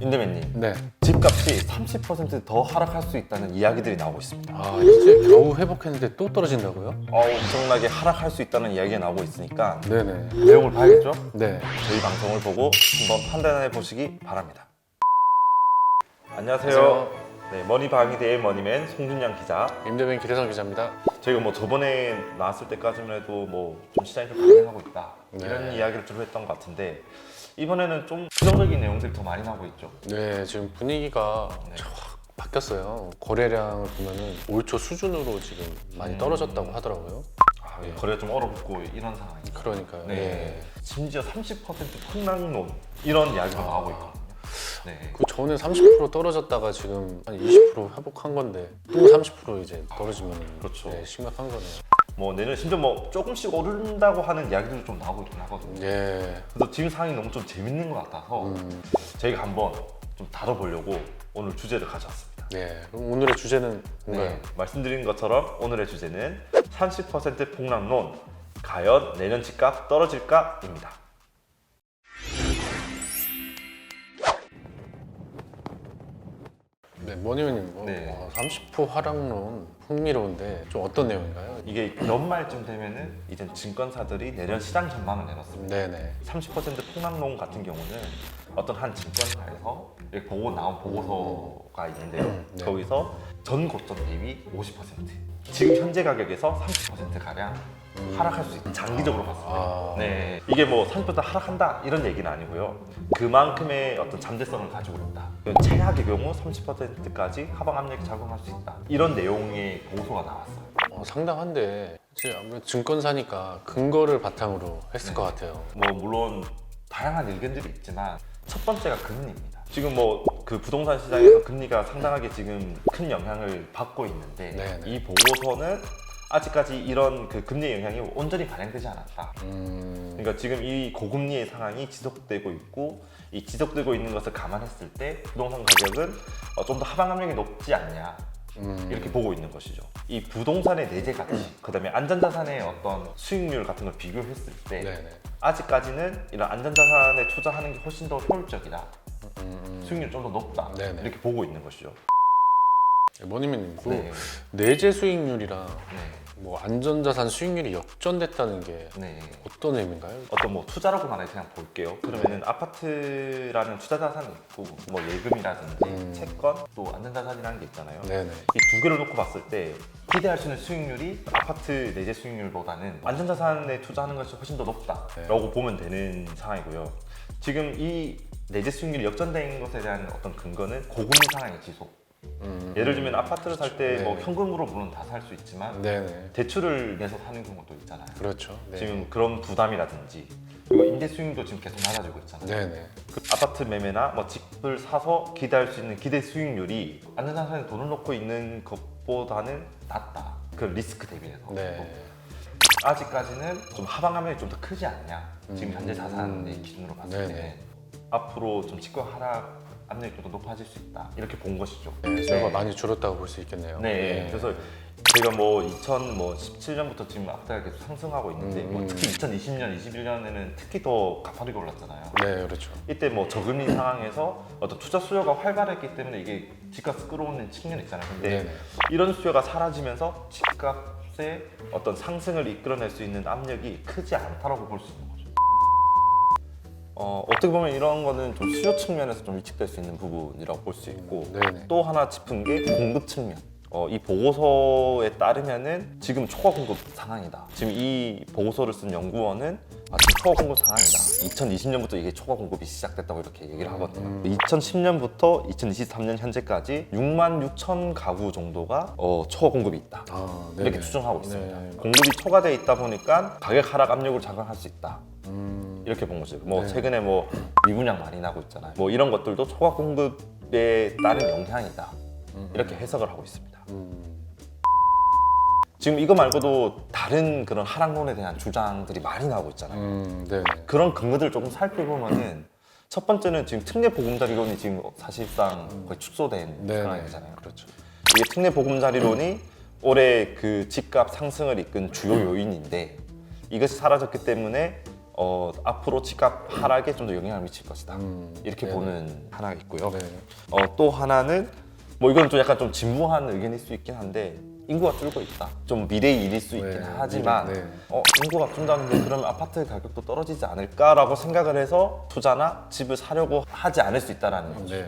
인대맨님 네. 집값이 30%더 하락할 수 있다는 이야기들이 나오고 있습니다. 아 이제 겨우 회복했는데 또 떨어진다고요? 어, 엄청나게 하락할 수 있다는 이야기가 나오고 있으니까 네네. 내용을 봐야겠죠? 네. 저희 방송을 보고 한번 판단해 보시기 바랍니다. 안녕하세요. 안녕하세요. 네, 머니방위대의 머니맨 송준양 기자. 임대빈 기대성 기자입니다. 저희가 뭐 저번에 나왔을 때까지만 해도 뭐 좀 시장이 좀 반등하고 있다 이런 네. 이야기를 주로 했던 것 같은데 이번에는 좀 부정적인 내용들이 더 많이 나오고 있죠. 네 지금 분위기가 네. 확 바뀌었어요. 거래량을 보면은 올 초 수준으로 지금 많이 음. 떨어졌다고 하더라고요. 아, 거래가 좀 얼어붙고 이런 상황이. 그러니까요. 네. 네. 심지어 30% 폭락론 이런 이야기가 아. 나오고 있거든요. 네. 그 전에 30% 떨어졌다가 지금 한 20% 회복한 건데 또 30% 이제 떨어지면 그렇죠. 네, 심각한 거네요. 뭐 내년 심지어 뭐 조금씩 오른다고 하는 이야기들도 좀 나오고 있긴 하거든요. 예. 그래서 지금 상황이 너무 좀 재밌는 것 같아서 음, 저희가 한번 좀 다뤄보려고 오늘 주제를 가져왔습니다. 네. 그럼 오늘의 주제는 뭔가요? 네, 말씀드린 것처럼 오늘의 주제는 30% 폭락론 과연 내년 집값 떨어질까입니다. 네, 머니맨님 뭐, 네. 와, 30% 하락론 흥미로운데 좀 어떤 내용인가요? 이게 연말쯤 되면은 이제 증권사들이 내년 시장 전망을 내놨습니다. 네네. 30% 폭락론 같은 경우는 어떤 한 증권사에서 이렇게 보고 나온 보고서가 있는데요. 네. 거기서 전 고점 대비 50% 지금 현재 가격에서 30% 가량 하락할 수 있다. 장기적으로 봤을 때. 아. 네. 이게 뭐 30% 하락한다 이런 얘기는 아니고요. 그만큼의 어떤 잠재성을 가지고 있다. 최악의 경우 30%까지 하방 압력이 작용할 수 있다. 이런 내용의 보고서가 나왔어요. 어, 상당한데 이제 아무래도 증권사니까 근거를 바탕으로 했을 네. 것 같아요. 뭐 물론 다양한 의견들이 있지만 첫 번째가 금리입니다. 지금 뭐 그 부동산 시장에서 금리가 상당하게 지금 큰 영향을 받고 있는데 네 네. 이 보고서는 아직까지 이런 그 금리 영향이 온전히 반영되지 않았다. 음, 그러니까 지금 이 고금리의 상황이 지속되고 있고 이 지속되고 있는 것을 감안했을 때 부동산 가격은 어, 좀 더 하방 압력이 높지 않냐 음, 이렇게 보고 있는 것이죠. 이 부동산의 내재 가치, 그다음에 안전자산의 어떤 수익률 같은 걸 비교했을 때 네네. 아직까지는 이런 안전자산에 투자하는 게 훨씬 더 효율적이다. 음, 음. 수익률 좀 더 높다. 네네. 이렇게 보고 있는 것이죠. 네, 머니맨님, 그 네. 내재 수익률이랑 네. 뭐 안전자산 수익률이 역전됐다는 게 네. 어떤 의미인가요? 어떤 뭐 투자라고 말해 그냥 볼게요. 그러면은 아파트라는 투자 자산이 있고 뭐 예금이라든지 음. 채권 또 안전자산이라는 게 있잖아요. 네네. 이 두 개를 놓고 봤을 때 기대할 수 있는 수익률이 아파트 내재 수익률보다는 안전자산에 투자하는 것이 훨씬 더 높다라고 네. 보면 되는 상황이고요. 지금 이 내재 수익률이 역전된 것에 대한 어떤 근거는 고금리 상황의 지속. 음, 예를 들면 아파트를 살 때 뭐 네. 현금으로 물론 다 살 수 있지만 네네. 대출을 내서 사는 경우도 있잖아요. 그렇죠. 네. 지금 그런 부담이라든지 그리고 임대 수익도 지금 계속 낮아지고 있잖아요. 네네. 그 아파트 매매나 뭐 집을 사서 기대할 수 있는 기대 수익률이 안전 자산에 돈을 넣고 있는 것보다는 낮다. 그 리스크 대비해서 네. 아직까지는 좀 하방 압력이 좀 더 크지 않냐. 지금 음. 현재 자산의 기준으로 봤을 때 네네. 앞으로 좀 집값 하락 더 높아질 수 있다. 이렇게 본 것이죠. 네, 수요가 많이 줄었다고 볼 수 있겠네요. 네, 그래서 제가 뭐 2017년부터 지금 아파트가 계속 상승하고 있는데 음, 뭐 음. 특히 2020년, 21년에는 특히 더 가파르게 올랐잖아요. 네, 그렇죠. 이때 뭐 저금리 상황에서 어떤 투자 수요가 활발했기 때문에 이게 집값 끌어오는 측면이 있잖아요. 근데 네네. 이런 수요가 사라지면서 집값의 어떤 상승을 이끌어낼 수 있는 압력이 크지 않다라고 볼 수 있는 거죠. 어, 어떻게 보면 이런 거는 좀 수요 측면에서 좀 위축될 수 있는 부분이라고 볼 수 있고 네네. 또 하나 짚은 게 공급 측면. 어, 이 보고서에 따르면은 지금 초과 공급 상황이다. 지금 이 보고서를 쓴 연구원은 아, 지금 초과 공급 상황이다. 2020년부터 이게 초과 공급이 시작됐다고 이렇게 얘기를 하거든요. 2010년부터 2023년 현재까지 6만 6천 가구 정도가 어, 초과 공급이 있다. 아, 이렇게 추정하고 있습니다. 네. 공급이 초과돼 있다 보니까 가격 하락 압력을 작용할 수 있다. 음, 이렇게 본 거죠. 뭐 네. 최근에 뭐 미분양 많이 나고 있잖아요. 뭐 이런 것들도 초과 공급에 따른 영향이다. 음, 이렇게 해석을 하고 있습니다. 음, 지금 이거 말고도 다른 그런 하락론에 대한 주장들이 많이 나오고 있잖아요. 음, 네. 그런 근거들을 조금 살펴보면은 첫 번째는 지금 특례 보금자리론이 지금 사실상 거의 축소된 네, 상황이잖아요. 그렇죠. 이게 특례 보금자리론이 올해 그 집값 상승을 이끈 주요 요인인데 이것이 사라졌기 때문에 어, 앞으로 집값 하락에 좀 더 영향을 미칠 것이다. 음, 이렇게 네네. 보는 하나가 있고요. 네. 어, 또 하나는 뭐 이건 좀 약간 좀 진부한 의견일 수 있긴 한데 인구가 줄고 있다. 좀 미래의 일일 수 있긴 네, 하지만 미래, 네. 어, 인구가 준다는데 그러면 아파트 가격도 떨어지지 않을까라고 생각을 해서 투자나 집을 사려고 하지 않을 수 있다라는 거죠. 네.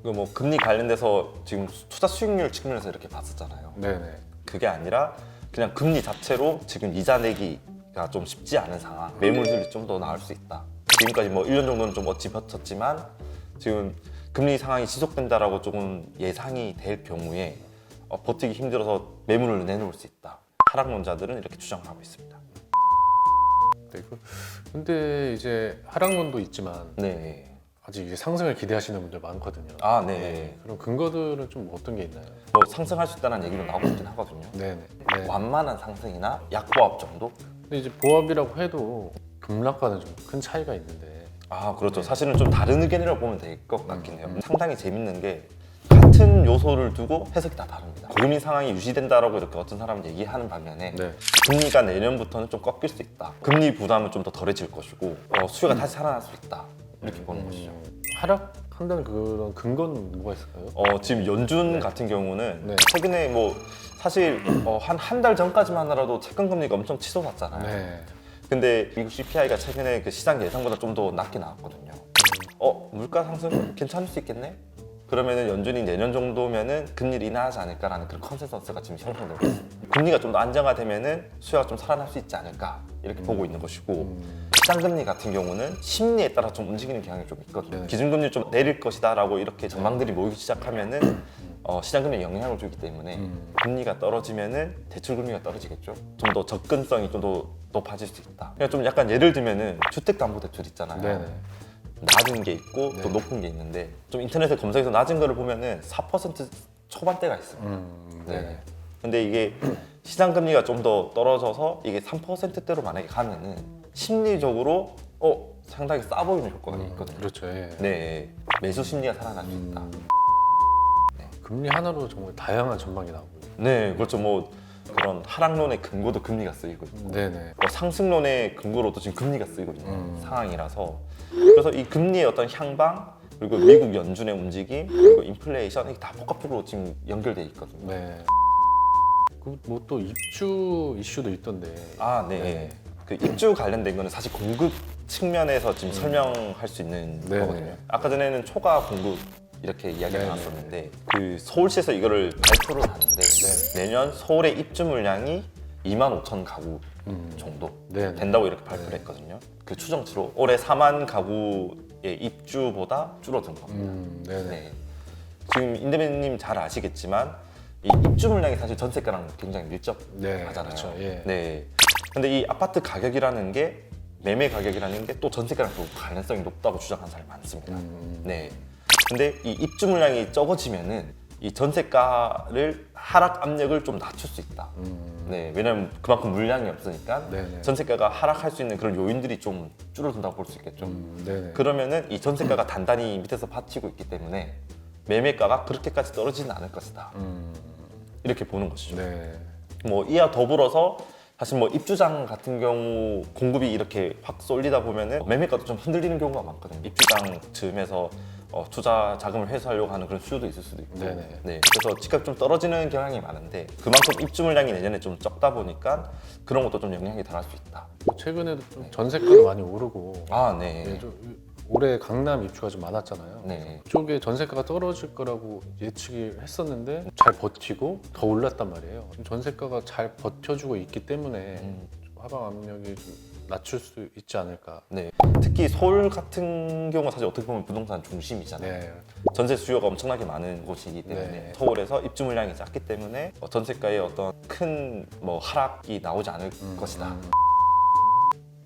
이거 뭐 금리 관련돼서 지금 투자 수익률 측면에서 이렇게 봤었잖아요. 네. 네. 그게 아니라 그냥 금리 자체로 지금 이자 내기가 좀 쉽지 않은 상황 매물들이 좀 더 나을 수 있다 지금까지 뭐 1년 정도는 좀 어찌 버텼지만 지금 금리 상황이 지속된다라고 조금 예상이 될 경우에 어, 버티기 힘들어서 매물을 내놓을 수 있다 하락론자들은 이렇게 주장을 하고 있습니다 네. 그- 근데 이제 하락론도 있지만 네. 아직 이제 상승을 기대하시는 분들 많거든요. 아, 네. 그럼 근거들은 좀 어떤 게 있나요? 뭐 상승할 수 있다는 얘기도 나오고 있긴 하거든요 네. 네. 완만한 상승이나 약보합 정도? 근데 이제 보합이라고 해도 급락과는 좀 큰 차이가 있는데. 아 그렇죠. 사실은 좀 다른 의견이라고 보면 될 것 같긴 해요. 상당히 재밌는 게 같은 요소를 두고 해석이 다 다릅니다. 고금리 상황이 유지된다라고 이렇게 어떤 사람은 얘기하는 반면에 네. 금리가 내년부터는 좀 꺾일 수 있다. 금리 부담은 좀 더 덜해질 것이고 어, 수요가 다시 살아날 수 있다. 이렇게 보는 것이죠. 음, 하락한다는 그런 근거는 뭐가 있을까요? 어, 지금 연준 같은 경우는 네. 최근에 뭐 사실 어, 한한 달 전까지만 하더라도 채권 금리가 엄청 치솟았잖아요. 네. 근데 미국 CPI가 최근에 그 시장 예상보다 좀 더 낮게 나왔거든요. 어 물가 상승 괜찮을 수 있겠네? 그러면은 연준이 내년 정도면은 금리를 인하하지 않을까라는 그런 컨센서스가 지금 형성되고 있습니다. 금리가 좀 더 안정화되면은 수요가 좀 살아날 수 있지 않을까 이렇게 보고 있는 것이고 음, 시장 금리 같은 경우는 심리에 따라 좀 움직이는 경향이 좀 있거든요. 네. 기준금리 좀 내릴 것이다라고 이렇게 전망들이 모이기 시작하면은 어, 시장 금리에 영향을 주기 때문에 음. 금리가 떨어지면은 대출 금리가 떨어지겠죠. 좀 더 접근성이 좀 더 높아질 수 있다. 그냥 좀 약간 예를 들면은 주택담보대출 있잖아요. 네네. 낮은 게 있고 또 네. 높은 게 있는데 좀 인터넷에 검색해서 낮은 거를 보면은 4% 초반대가 있어요. 음, 네. 네. 근데 이게 시장 금리가 좀 더 떨어져서 이게 3%대로 만약에 가면은 심리적으로 어 상당히 싸 보이는 효과가 있거든요. 그렇죠. 예. 네, 매수 심리가 살아날 수 있다. 음, 금리 하나로 정말 다양한 전망이 나오고. 네, 그렇죠. 뭐 그런 하락론의 근거도 금리가 쓰이고 있고 네네. 뭐 상승론의 근거로도 지금 금리가 쓰이고 있는 음. 상황이라서 그래서 이 금리의 어떤 향방 그리고 미국 연준의 움직임 그리고 인플레이션 이게 다 복합적으로 지금 연결돼 있거든요. 네. 그뭐 또 입주 이슈도 있던데. 아, 네. 네. 그 입주 관련된 거는 사실 공급 측면에서 지금 설명할 수 있는 음. 네네. 거거든요. 아까 전에는 초과 공급 이렇게 이야기가 네네. 나왔었는데 그 서울시에서 이거를 발표를 하는데 네. 내년 서울의 입주 물량이 2만 5천 가구 음. 정도 네네. 된다고 이렇게 발표를 했거든요. 그 추정치로 올해 4만 가구의 입주보다 줄어든 겁니다. 음, 네네. 네. 지금 인대배님 잘 아시겠지만 이 입주 물량이 사실 전세가랑 굉장히 밀접하잖아요. 네, 그렇죠. 예. 네. 근데 이 아파트 가격이라는 게 매매 가격이라는 게 또 전세가랑 또 관련성이 높다고 주장하는 사람이 많습니다. 음, 네. 근데 이 입주 물량이 적어지면은 이 전세가를 하락 압력을 좀 낮출 수 있다. 음, 네, 왜냐면 그만큼 물량이 없으니까 네네. 전세가가 하락할 수 있는 그런 요인들이 좀 줄어든다고 볼 수 있겠죠. 음, 네네. 그러면은 이 전세가가 단단히 밑에서 받치고 있기 때문에 매매가가 그렇게까지 떨어지는 않을 것이다. 음, 이렇게 보는 것이죠. 네. 뭐 이와 더불어서 사실 뭐 입주장 같은 경우 공급이 이렇게 확 쏠리다 보면은 매매가도 좀 흔들리는 경우가 많거든요. 입주장 즈음에서 어, 투자 자금을 회수하려고 하는 그런 수요도 있을 수도 있고, 네네. 네, 그래서 집값 좀 떨어지는 경향이 많은데 그만큼 입주 물량이 내년에 좀 적다 보니까 그런 것도 좀 영향이 덜할 수 있다. 뭐 최근에도 좀 전세가도 많이 오르고. 아, 네, 네, 좀 올해 강남 입주가 좀 많았잖아요. 네, 그쪽에 전세가가 떨어질 거라고 예측을 했었는데 잘 버티고 더 올랐단 말이에요. 지금 전세가가 잘 버텨주고 있기 때문에 음, 좀 하방 압력이 좀 낮출 수 있지 않을까. 네. 특히 서울 같은 경우가 사실 어떻게 보면 부동산 중심이잖아요. 네, 전세 수요가 엄청나게 많은 곳이기 때문에 네. 서울에서 입주 물량이 작기 때문에 어, 전세가에 어떤 큰 뭐 하락이 나오지 않을 음, 것이다.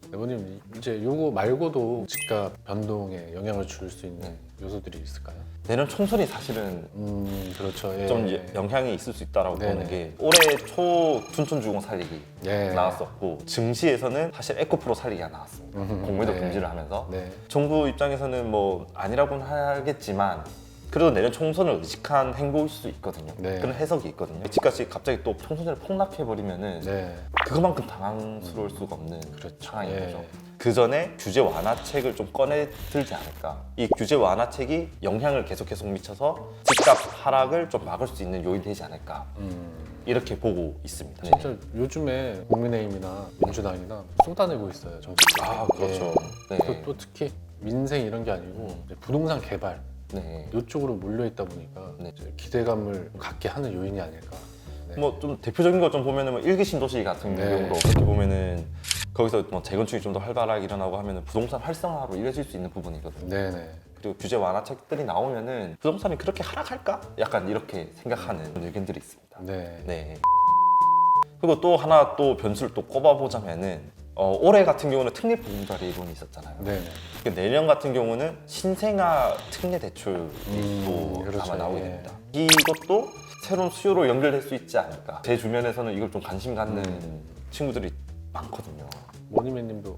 음. 대표님 이제 요거 말고도 집값 변동에 영향을 줄 수 있는 네. 요소들이 있을까요? 내년 총선이 사실은 음 그렇죠. 예. 좀 예- 영향이 있을 수 있다라고 네네. 보는 게 올해 초 춘천주공 살리기 예. 나왔었고 증시에서는 사실 에코프로 살리기가 나왔습니다. 음, 공매도 네. 금지를 하면서 네. 정부 입장에서는 뭐 아니라고는 하겠지만 그래도 내년 총선을 의식한 행보일 수 있거든요. 네. 그런 해석이 있거든요. 집값이 갑자기 또 총선을 폭락해 버리면은 네. 그것만큼 당황스러울 수가 없는 그렇죠. 상황인 예. 거죠. 그 전에 규제 완화책을 좀 꺼내 들지 않을까. 이 규제 완화책이 영향을 계속 계속 미쳐서 집값 하락을 좀 막을 수 있는 요인이 되지 않을까. 음, 이렇게 보고 있습니다. 진짜 요즘에 국민의힘이나 민주당이나 쏟아내고 있어요. 정치. 아 그렇죠. 네. 또, 또 특히 민생 이런 게 아니고 이제 부동산 개발 네. 이쪽으로 몰려 있다 보니까 네. 이제 기대감을 갖게 하는 요인이 아닐까. 네. 뭐 좀 대표적인 것 좀 보면은 뭐 일기 신도시 같은 네. 경우도 어떻게 보면은 거기서 뭐 재건축이 좀 더 활발하게 일어나고 하면은 부동산 활성화로 이어질 수 있는 부분이거든요. 네네. 그리고 규제 완화책들이 나오면은 부동산이 그렇게 하락할까? 약간 이렇게 생각하는 의견들이 있습니다. 네. 네. 그리고 또 하나 또 변수를 또 꼽아보자면은 어, 올해 같은 경우는 특례 보금자리 이론이 있었잖아요. 네네. 그 내년 같은 경우는 신생아 특례 대출이 음, 또 그렇죠. 아마 나오게 예. 됩니다. 이것도 새로운 수요로 연결될 수 있지 않을까. 제 주변에서는 이걸 좀 관심 갖는 음. 친구들이 많거든요. 모니맨님도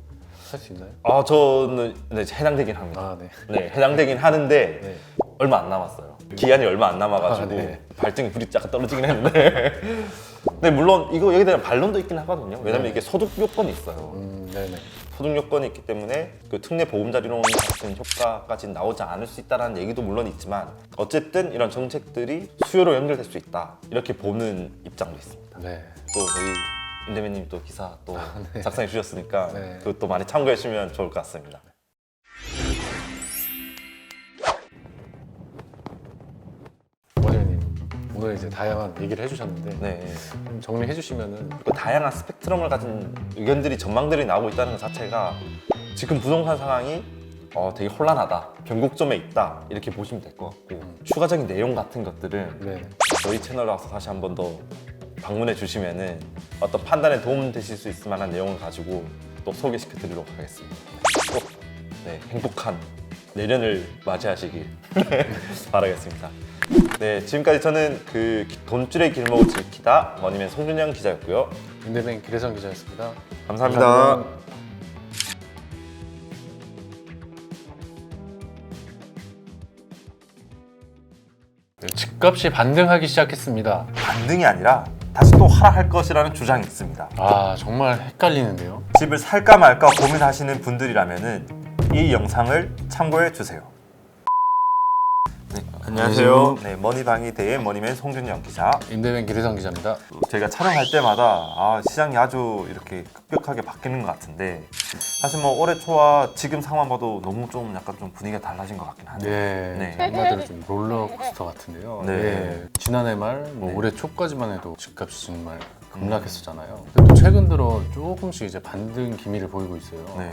할 수 있나요? 아 저는 네, 해당되긴 합니다. 아 네. 네, 해당되긴 하는데 네. 얼마 안 남았어요. 기한이 얼마 안 남아가지고 아, 네. 발등에 불이 약간 떨어지긴 했는데. 근데 물론 이거 여기에 대한 반론도 있긴 하거든요. 왜냐면 네. 이게 소득 요건이 있어요. 음, 네네. 소득 요건이 있기 때문에 그 특례 보험자리론 같은 효과까지 나오지 않을 수 있다는 얘기도 물론 있지만 어쨌든 이런 정책들이 수요로 연결될 수 있다 이렇게 보는 입장도 있습니다. 네. 또 저희 임대배님 또 기사 또 네. 작성해 주셨으니까 네. 그것도 많이 참고해 주시면 좋을 것 같습니다. 오늘 이제 다양한 얘기를 해주셨는데 네. 좀 정리해 주시면은 그 다양한 스펙트럼을 가진 의견들이 전망들이 나오고 있다는 것 자체가 지금 부동산 상황이 어, 되게 혼란하다 변곡점에 있다 이렇게 보시면 될 것 같고 추가적인 내용 같은 것들은 네. 저희 채널에 와서 다시 한 번 더 방문해 주시면은 어떤 판단에 도움 되실 수 있을 만한 내용을 가지고 또 소개시켜 드리도록 하겠습니다. 꼭 네, 행복한 내년을 맞이하시길 바라겠습니다. 네, 지금까지 저는 그 돈줄의 길목을 지키다 머니맨 송준영 기자였고요. 인대뱅 기대성 기자였습니다. 감사합니다. 네, 집값이 반등하기 시작했습니다. 반등이 아니라 다시 또 하락할 것이라는 주장이 있습니다. 아 정말 헷갈리는데요. 집을 살까 말까 고민하시는 분들이라면은 이 영상을 참고해 주세요. 네, 안녕하세요. 네, 머니방이 대의 머니맨 송준영 기자. 인대뱅 기대성 기자입니다. 저희가 촬영할 때마다 아, 시장이 아주 이렇게 급격하게 바뀌는 것 같은데 사실 뭐 올해 초와 지금 상황 봐도 너무 좀 약간 좀 분위기가 달라진 것 같긴 하네요. 네, 네. 한마디로 좀 롤러코스터 같은데요. 네. 네. 지난해 말, 뭐 네. 올해 초까지만 해도 집값이 정말 급락했었잖아요. 근데 또 최근 들어 조금씩 이제 반등 기미를 보이고 있어요. 네.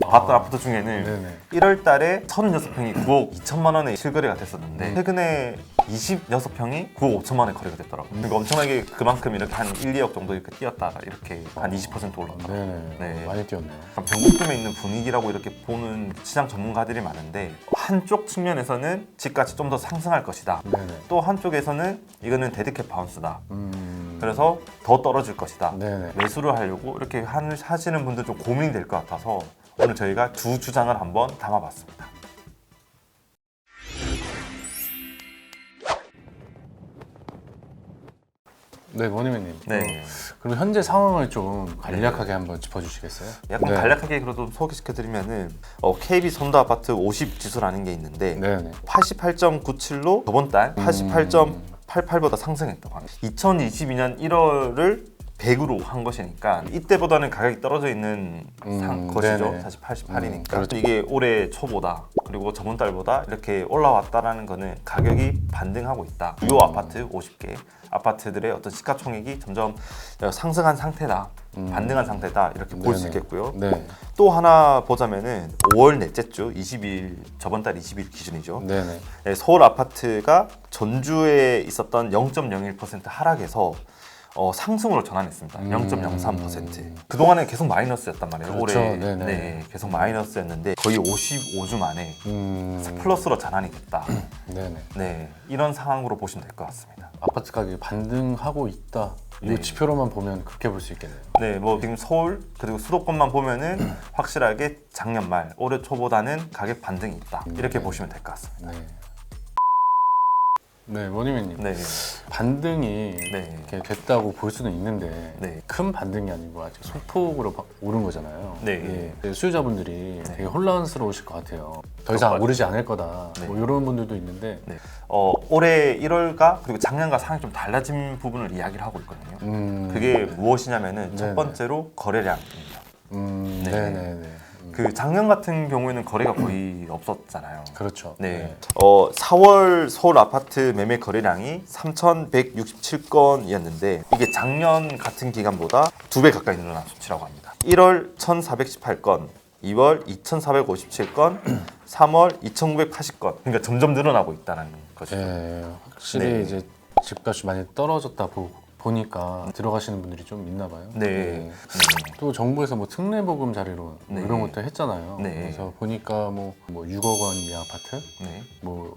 예. 봤던 아파트 중에는 네네. 1월 달에 36평이 9억 2천만 원에 실거래가 됐었는데 음. 최근에 26평이 9억 5천만 원에 거래가 됐더라고요. 그러니까 엄청나게 그만큼 이렇게 한 1, 2억 정도 이렇게 뛰었다가 이렇게 한 20% 올랐다. 네네. 네. 많이 뛰었네요. 약간 변곡점에 있는 분위기라고 이렇게 보는 시장 전문가들이 많은데 한쪽 측면에서는 집값이 좀 더 상승할 것이다. 네네. 또 한쪽에서는 이거는 데드캣 바운스다. 음. 그래서 더 떨어질 것이다. 네네. 매수를 하려고 이렇게 한- 하시는 분들 좀 고민이 될 것 같아서 오늘 저희가 두 주장을 한번 담아봤습니다. 네, 머니맨님. 네. 그럼 현재 상황을 좀 간략하게 한번 짚어주시겠어요? 약간 네. 간략하게 그래도 소개시켜드리면은 어, KB 선도 아파트 50 지수라는 게 있는데 네네. 88.97로 저번 달 88.88보다 상승했다고 합니다. 2022년 1월을 100으로 한 것이니까 이때보다는 가격이 떨어져 있는 상- 음, 것이죠. 네네. 사실 88이니까. 음, 그렇죠. 이게 올해 초보다 그리고 저번 달보다 이렇게 올라왔다라는 거는 가격이 반등하고 있다. 주요 아파트 50개 아파트들의 어떤 시가총액이 점점 상승한 상태다. 반등한 상태다. 이렇게 볼수 음. 있겠고요. 네. 또 하나 보자면은 5월 넷째 주 20일 저번 달 20일 기준이죠. 네네. 네, 서울 아파트가 전주에 있었던 0.01% 하락에서 어, 상승으로 전환했습니다. 음. 0.03%. 그동안은 계속 마이너스였단 말이에요. 그렇죠. 올해 네네. 네, 계속 마이너스였는데 거의 55주 만에 음. 플러스로 전환이 됐다. 네네. 네, 이런 상황으로 보시면 될 것 같습니다. 아파트 가격이 반등하고 있다. 이 네. 지표로만 보면 그렇게 볼 수 있겠네요. 네, 뭐 지금 서울 그리고 수도권만 보면은 확실하게 작년 말 올해 초보다는 가격 반등이 있다. 이렇게 네. 보시면 될 것 같습니다. 네. 네, 원희민님 네. 반등이 네. 이렇게 됐다고 볼 수는 있는데 네. 큰 반등이 아니고 아직 소폭으로 바- 오른 거잖아요. 네. 예. 수요자분들이 네. 되게 혼란스러우실 것 같아요. 더 이상. 오르지 않을 거다. 네. 뭐 이런 분들도 있는데 네. 어, 올해 1월과 그리고 작년과 상황이 좀 달라진 부분을 이야기를 하고 있거든요. 음, 그게 무엇이냐면은 첫 네네. 번째로 거래량입니다. 음, 네. 네, 네, 네. 음, 그 작년 같은 경우에는 거래가 거의 없었잖아요. 그렇죠. 네. 어, 4월 서울 아파트 매매 거래량이 3,167건이었는데 이게 작년 같은 기간보다 두 배 가까이 늘어난 수치라고 합니다. 1월 1,418건, 2월 2,457건, 3월 2,980건. 그러니까 점점 늘어나고 있다는 거죠. 네, 확실히 네. 이제 집값이 많이 떨어졌다 보, 보니까 들어가시는 분들이 좀 있나 봐요. 네. 또 정부에서 뭐 특례보금 자리로 뭐 네. 이런 것도 했잖아요. 네. 그래서 보니까 뭐, 뭐 6억 원 이하 아파트, 네. 뭐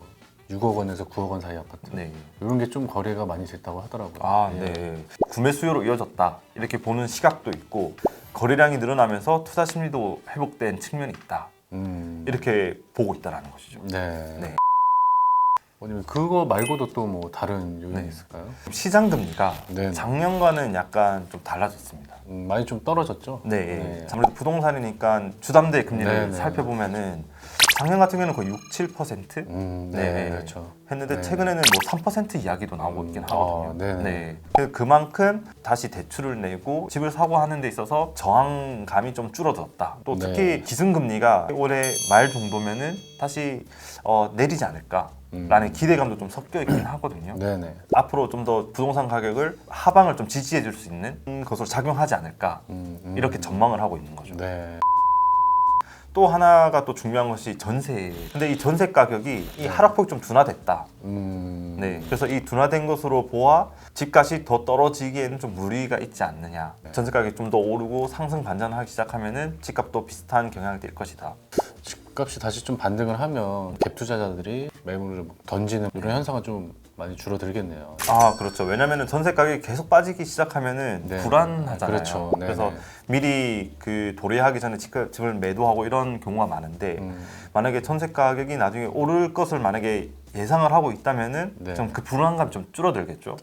6억 원에서 9억 원 사이 아파트 네. 이런 게 좀 거래가 많이 됐다고 하더라고요. 아, 예. 네. 구매 수요로 이어졌다. 이렇게 보는 시각도 있고 거래량이 늘어나면서 투자 심리도 회복된 측면이 있다. 음, 이렇게 보고 있다라는 것이죠. 네. 네. 아니면 그거 말고도 또 뭐 다른 요인이 네. 있을까요? 시장 금리가 네. 작년과는 약간 좀 달라졌습니다. 음, 많이 좀 떨어졌죠. 네. 아무래도 부동산이니까 주담대 금리를 네, 네. 살펴보면은 작년 같은 경우는 거의 6, 7% 음, 네, 네. 그렇죠. 했는데 네. 최근에는 뭐 3% 이야기도 나오고 있긴 음, 하거든요. 아, 네네. 네. 그래서 그만큼 다시 대출을 내고 집을 사고 하는 데 있어서 저항감이 좀 줄어들었다. 또 특히 네. 기준금리가 올해 말 정도면은 다시 어, 내리지 않을까 라는 기대감도 좀 섞여 있긴 하거든요. 음. 네네. 앞으로 좀 더 부동산 가격을 하방을 좀 지지해 줄 수 있는 것으로 작용하지 않을까 음, 음. 이렇게 전망을 하고 있는 거죠. 네. 또 하나가 또 중요한 것이 전세. 근데 이 전세 가격이 이 하락폭이 좀 둔화됐다. 음, 네. 그래서 이 둔화된 것으로 보아 집값이 더 떨어지기에는 좀 무리가 있지 않느냐. 네. 전세 가격이 좀 더 오르고 상승 반전하기 시작하면은 집값도 비슷한 경향이 될 것이다. 집값이 다시 좀 반등을 하면 갭 투자자들이 매물을 던지는 이런 현상은 좀 많이 줄어들겠네요. 아, 그렇죠. 왜냐면은 전세 가격이 계속 빠지기 시작하면은 네. 불안하잖아요. 그렇죠. 네, 그래서 네. 미리 그 도래하기 전에 집- 집을 매도하고 이런 경우가 많은데 음, 만약에 전세 가격이 나중에 오를 것을 만약에 예상을 하고 있다면은 네. 좀그 불안감 좀 줄어들겠죠.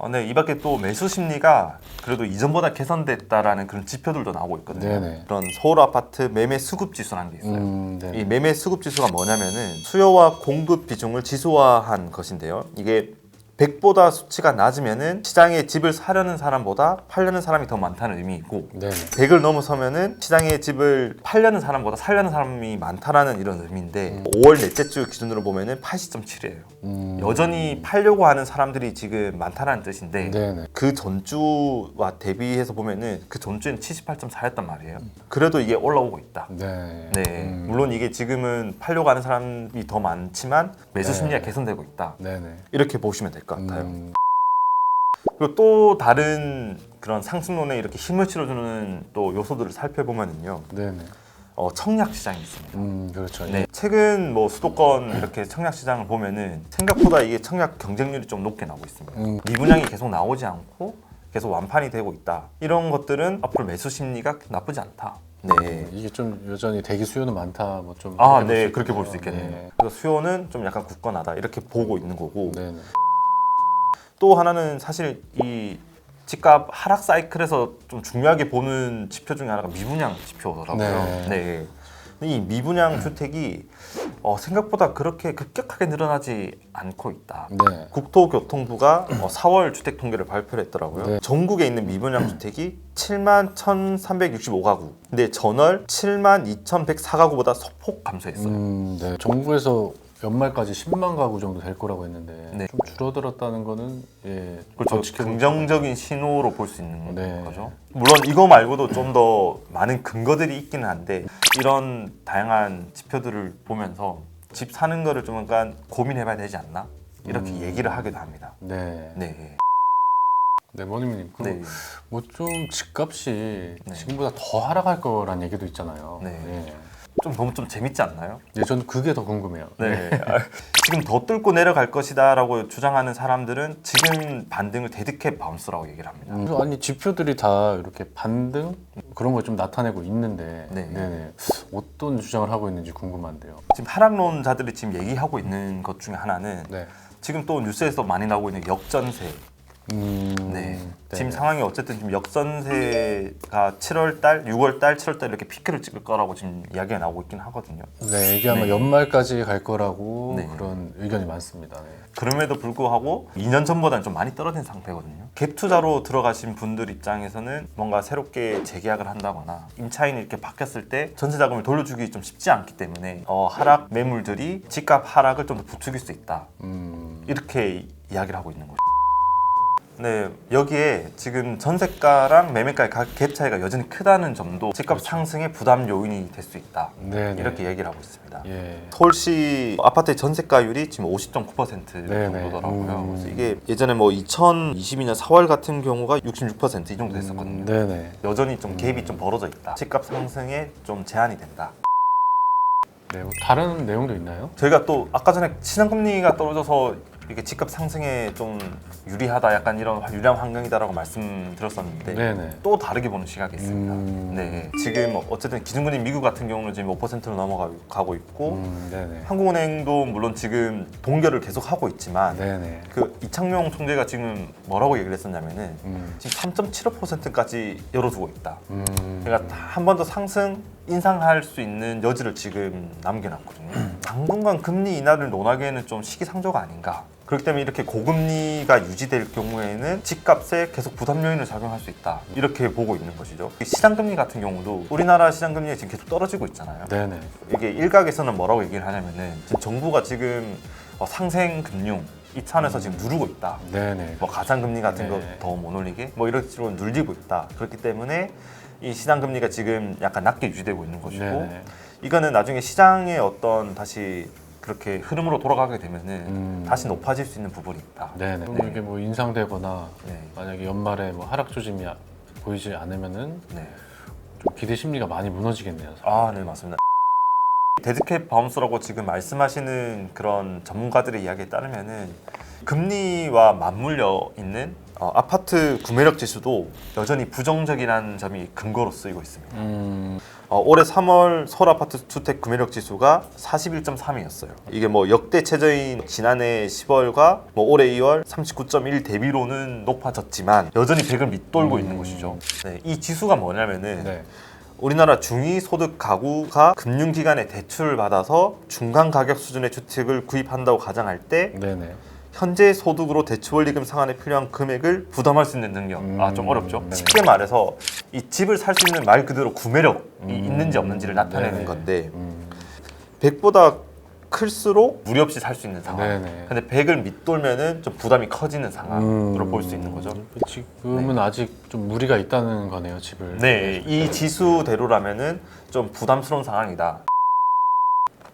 어, 네, 이 밖에 또 매수 심리가 그래도 이전보다 개선됐다라는 그런 지표들도 나오고 있거든요. 네네. 그런 서울 아파트 매매 수급 지수라는 게 있어요. 음, 네. 이 매매 수급 지수가 뭐냐면은 수요와 공급 비중을 지수화한 것인데요. 이게 100보다 수치가 낮으면은 시장에 집을 사려는 사람보다 팔려는 사람이 더 많다는 의미이고 네네. 100을 넘어서면은 시장에 집을 팔려는 사람보다 살려는 사람이 많다라는 이런 의미인데 5월 넷째 주 기준으로 보면은 80.7이에요. 음, 여전히 팔려고 하는 사람들이 지금 많다는 뜻인데 네네. 그 전주와 대비해서 보면은 그 전주에는 78.4였단 말이에요. 그래도 이게 올라오고 있다. 네. 네, 음, 물론 이게 지금은 팔려고 하는 사람이 더 많지만 매수 네. 심리가 개선되고 있다. 네네. 이렇게 보시면 될것 같아요. 음, 그리고 또 다른 그런 상승론에 이렇게 힘을 실어주는 또 요소들을 살펴보면은요, 네네. 어, 청약 시장이 있습니다. 음, 그렇죠. 네, 최근 뭐 수도권 이렇게 청약 시장을 보면은 생각보다 이게 청약 경쟁률이 좀 높게 나오고 있습니다. 음, 미분양이 계속 나오지 않고 계속 완판이 되고 있다. 이런 것들은 앞으로 매수 심리가 나쁘지 않다. 네. 이게 좀 여전히 대기 수요는 많다. 뭐 좀 아, 네, 그렇게 볼 수 있겠네요. 네. 그래서 수요는 좀 약간 굳건하다 이렇게 보고 있는 거고 네네. 또 하나는 사실 이 집값 하락 사이클에서 좀 중요하게 보는 지표 중에 하나가 미분양 지표더라고요. 네. 네. 근데 이 미분양 주택이 어, 생각보다 그렇게 급격하게 늘어나지 않고 있다. 네. 국토교통부가 어, 4월 주택 통계를 발표를 했더라고요. 네. 전국에 있는 미분양 주택이 7만 1,365가구. 근데 전월 7만 2,104가구보다 소폭 감소했어요. 음, 네. 정부에서 연말까지 10만 가구 정도 될 거라고 했는데 네. 좀 줄어들었다는 거는 예, 그렇죠. 지켜볼 긍정적인 신호로 볼 수 있는 네. 거죠. 물론 이거 말고도 좀 더 많은 근거들이 있기는 한데 이런 다양한 지표들을 보면서 집 사는 거를 좀 약간 고민해봐야 되지 않나 이렇게 음. 얘기를 하기도 합니다. 네. 네. 네, 머니님. 네. 뭐 좀 집값이 네. 지금보다 더 하락할 거란 얘기도 있잖아요. 네. 좀 너무 좀 재밌지 않나요? 네, 저는 그게 더 궁금해요. 네. 아, 지금 더 뚫고 내려갈 것이다라고 주장하는 사람들은 지금 반등을 데드캡 바운스라고 얘기를 합니다. 음, 아니 지표들이 다 이렇게 반등 그런 걸 좀 나타내고 있는데 네. 네네. 어떤 주장을 하고 있는지 궁금한데요. 지금 하락론자들이 지금 얘기하고 있는 것 중에 하나는 네. 지금 또 뉴스에서 많이 나오고 있는 역전세. 음, 네. 네. 지금 상황이 어쨌든 지금 역전세가 7월 달, 6월 달, 7월 달 이렇게 피크를 찍을 거라고 지금 이야기가 나오고 있긴 하거든요. 네, 이게 아마 네. 연말까지 갈 거라고 네. 그런 의견이 많습니다. 네. 그럼에도 불구하고 2년 전보다는 좀 많이 떨어진 상태거든요. 갭 투자로 들어가신 분들 입장에서는 뭔가 새롭게 재계약을 한다거나 임차인이 이렇게 바뀌었을 때 전세 자금을 돌려주기 좀 쉽지 않기 때문에 어, 하락 매물들이 집값 하락을 좀 더 부추길 수 있다. 음, 이렇게 이야기를 하고 있는 거죠. 네, 여기에 지금 전세가랑 매매가의 갭 차이가 여전히 크다는 점도 집값 상승의 부담 요인이 될 수 있다. 네, 네. 이렇게 얘기를 하고 있습니다. 예. 서울시 아파트의 전세가율이 지금 50.9% 네네. 정도더라고요. 음. 그래서 이게 예전에 뭐 2022년 4월 같은 경우가 66%이 정도 됐었거든요. 음, 네네. 여전히 좀 갭이 좀 벌어져 있다. 집값 상승에 좀 제한이 된다. 네, 뭐 다른 내용도 있나요? 저희가 또 아까 전에 신흥금리가 떨어져서 이게 집값 상승에 좀 유리하다, 약간 이런 유리한 환경이다라고 말씀드렸었는데 네네. 또 다르게 보는 시각이 있습니다. 음. 네, 지금 어쨌든 기준금리 미국 같은 경우는 지금 5%로 넘어가고 있고 음. 한국은행도 물론 지금 동결을 계속 하고 있지만 네네. 그 이창용 총재가 지금 뭐라고 얘기를 했었냐면은 음, 지금 3.75%까지 열어주고 있다. 음, 그러니까 한 번 더 상승 인상할 수 있는 여지를 지금 남겨놨거든요. 당분간 금리 인하를 논하기에는 좀 시기상조가 아닌가. 그렇기 때문에 이렇게 고금리가 유지될 경우에는 집값에 계속 부담 요인을 작용할 수 있다. 이렇게 보고 있는 것이죠. 시장금리 같은 경우도 우리나라 시장금리가 지금 계속 떨어지고 있잖아요. 네네. 이게 일각에서는 뭐라고 얘기를 하냐면은 지금 정부가 지금 어, 상생 금융 이 차원에서 지금 누르고 있다. 네네. 뭐 가상금리 같은 네. 거더 못 올리게 뭐 이런 식으로 눌리고 있다. 그렇기 때문에 이 시장금리가 지금 약간 낮게 유지되고 있는 것이고 네네. 이거는 나중에 시장의 어떤 다시 그렇게 흐름으로 돌아가게 되면은 음. 다시 높아질 수 있는 부분이 있다. 네네. 그럼 이게 뭐 인상되거나 네. 만약에 연말에 뭐 하락 조짐이 보이지 않으면은 네. 좀 기대 심리가 많이 무너지겠네요. 아, 네, 맞습니다. 데드캡 바운스라고 지금 말씀하시는 그런 전문가들의 이야기에 따르면은 금리와 맞물려 있는 어, 아파트 구매력 지수도 여전히 부정적이라는 점이 근거로 쓰이고 있습니다. 음, 어, 올해 3월 서울 아파트 주택 구매력 지수가 41.3이었어요. 이게 뭐 역대 최저인 지난해 10월과 뭐 올해 2월 39.1 대비로는 높아졌지만 여전히 100을 밑돌고 음. 있는 것이죠. 네, 이 지수가 뭐냐면은 네. 우리나라 중위소득 가구가 금융기관에 대출을 받아서 중간 가격 수준의 주택을 구입한다고 가정할 때 네네. 현재 소득으로 대출원리금 상환에 필요한 금액을 부담할 수 있는 능력. 아, 좀 음, 어렵죠. 네. 쉽게 말해서 이 집을 살 수 있는 말 그대로 구매력이 음, 있는지 없는지를 나타내는 네네. 건데 음, 100보다 클수록 무리 없이 살 수 있는 상황. 네네. 근데 100을 밑돌면은 좀 부담이 커지는 상황으로 음, 볼수 있는 거죠. 지금은 아직 좀 무리가 있다는 거네요, 집을. 네, 이 지수대로라면은 좀 부담스러운 상황이다.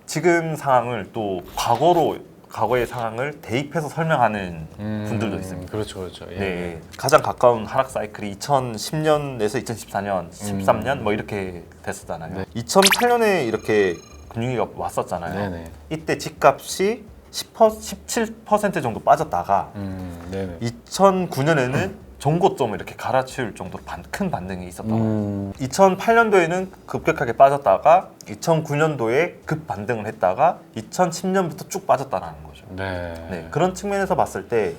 지금 상황을 또 과거로 과거의 상황을 대입해서 설명하는 음, 분들도 있습니다. 그렇죠, 그렇죠. 예. 네, 가장 가까운 하락 사이클이 2010년에서 2014년, 13년 뭐 이렇게 됐었잖아요. 네. 2008년에 이렇게 금융위기가 왔었잖아요. 네네. 이때 집값이 10%, 17% 정도 빠졌다가 음, 네네. 2009년에는 종고점을 이렇게 갈아치울 정도로 반- 큰 반등이 있었던 거예요. 음, 2008년도에는 급격하게 빠졌다가 2009년도에 급 반등을 했다가 2010년부터 쭉 빠졌다라는 거죠. 네. 네, 그런 측면에서 봤을 때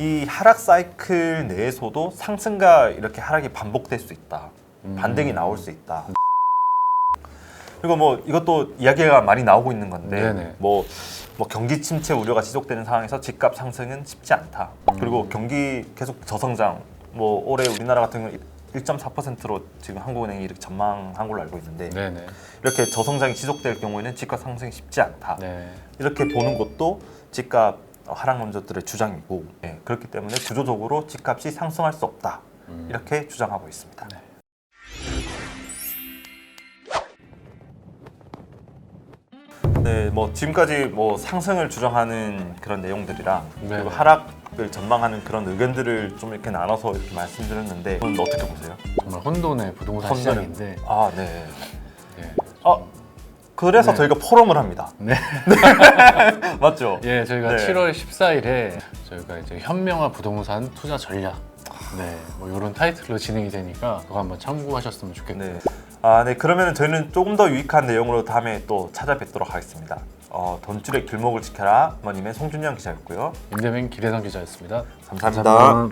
이 하락 사이클 내에서도 상승과 이렇게 하락이 반복될 수 있다. 음. 반등이 나올 수 있다. 그리고 뭐 이것도 이야기가 많이 나오고 있는 건데 네네. 뭐, 뭐 경기 침체 우려가 지속되는 상황에서 집값 상승은 쉽지 않다. 음. 그리고 경기 계속 저성장. 뭐 올해 우리나라 같은 경우 1.4%로 지금 한국은행이 이렇게 전망한 걸로 알고 있는데 네네. 이렇게 저성장이 지속될 경우에는 집값 상승이 쉽지 않다. 네. 이렇게 보는 것도 집값 하락론자들의 주장이고 예, 그렇기 때문에 구조적으로 집값이 상승할 수 없다 음. 이렇게 주장하고 있습니다. 네. 네, 뭐 지금까지 뭐 상승을 주장하는 그런 내용들이랑 네. 그리고 하락을 전망하는 그런 의견들을 좀 이렇게 나눠서 이렇게 말씀드렸는데 그건 어떻게 보세요? 정말 혼돈의 부동산 혼돈의- 시장인데 아, 네. 네. 아, 그래서 네. 저희가 포럼을 합니다. 네. 맞죠? 예, 저희가 네. 7월 14일에 저희가 이제 현명한 부동산 투자 전략 네, 뭐 이런 타이틀로 진행이 되니까 그거 한번 참고하셨으면 좋겠네요. 네. 아, 네. 그러면 저희는 조금 더 유익한 내용으로 다음에 또 찾아뵙도록 하겠습니다. 어, 돈줄의 길목을 지켜라. 어머님의 송준영 기자였고요. 임대민 기대성 기자였습니다. 감사합니다.